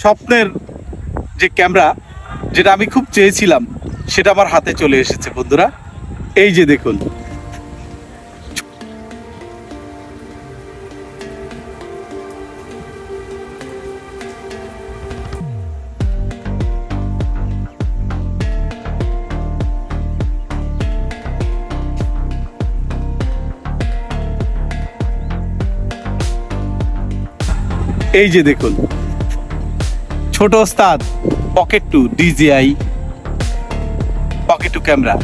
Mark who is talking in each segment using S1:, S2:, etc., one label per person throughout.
S1: স্বপ্নের যে ক্যামেরা, যেটা আমি খুব চেয়েছিলাম, সেটা আমার হাতে চলে এসেছে, বন্ধুরা। এই যে দেখুন। এই যে দেখুন। ছোট ওস্তাদ pocket two DJI pocket two camera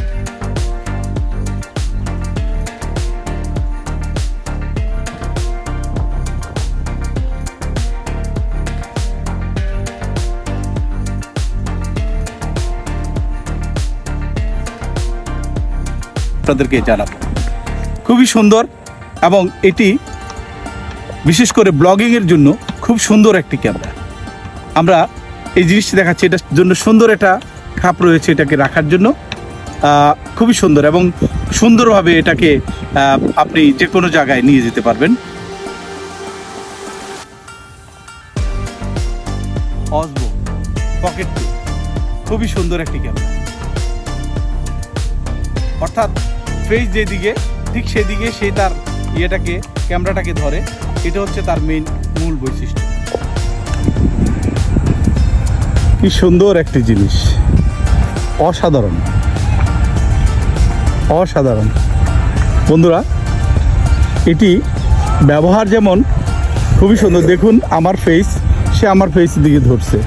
S1: আপনাদেরকে জানাব। খুবই সুন্দর এবং এটি বিশেষ করে ব্লগিংয়ের জন্য খুব সুন্দর একটি ক্যামেরা। আমরা এই জিনিসটি দেখাচ্ছি, এটার জন্য সুন্দর একটা খাপ রয়েছে এটাকে রাখার জন্য। খুবই সুন্দর এবং সুন্দরভাবে এটাকে আপনি যে কোনো জায়গায় নিয়ে যেতে পারবেন। পকেট খুবই সুন্দর একটি ক্যামেরা। অর্থাৎ ফেস যেদিকে, ঠিক সেদিকে সে তার ইয়েটাকে, ক্যামেরাটাকে ধরে। এটা হচ্ছে তার মেইন মূল বৈশিষ্ট্য। কি সুন্দর একটি জিনিস। অসাধারণ। অসাধারণ। বন্ধুরা, এটি ব্যবহার যেমন খুবই সুন্দর। দেখুন, আমার ফেস সে আমার ফেস দিকে ধরছে।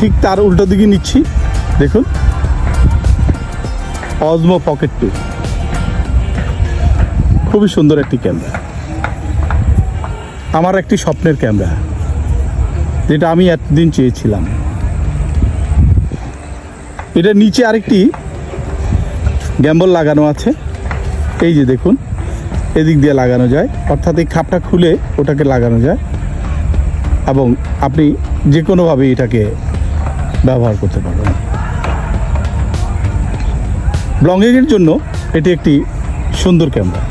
S1: ঠিক তার উল্টো দিকে নিচ্ছি। দেখুন। অজমো পকেট টু খুবই সুন্দর একটি ক্যামেরা আমার একটি স্বপ্নের ক্যামেরা যেটা আমি এতদিন চেয়েছিলাম। এটা নিচে আরেকটি গ্যাম্বল লাগানো আছে। এই যে দেখুন, এদিক দিয়ে লাগানো যায়। অর্থাৎ এই খাপটা খুলে ওটাকে লাগানো যায় এবং আপনি যে কোনোভাবে এটাকে ব্যবহার করতে পারবেন। ব্লগিংয়ের জন্য এটি একটি সুন্দর ক্যামেরা।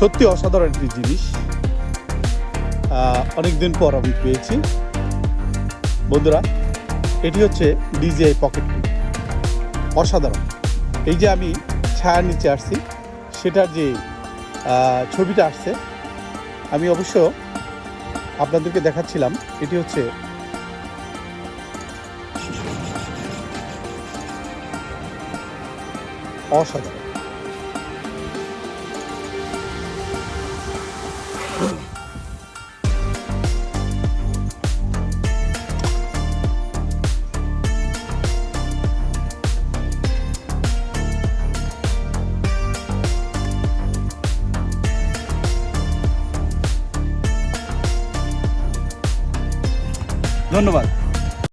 S1: সত্যি অসাধারণ একটি জিনিস। অনেকদিন পর আমি পেয়েছি। বন্ধুরা, এটি হচ্ছে ডিজিআই পকেট অসাধারণ। এই যে আমি ছায়ার নিচে আসছি, সেটার যে ছবিটা আসছে, আমি অবশ্য আপনাদেরকে দেখাচ্ছিলাম, এটি হচ্ছে অসাধারণ। ধন্যবাদ।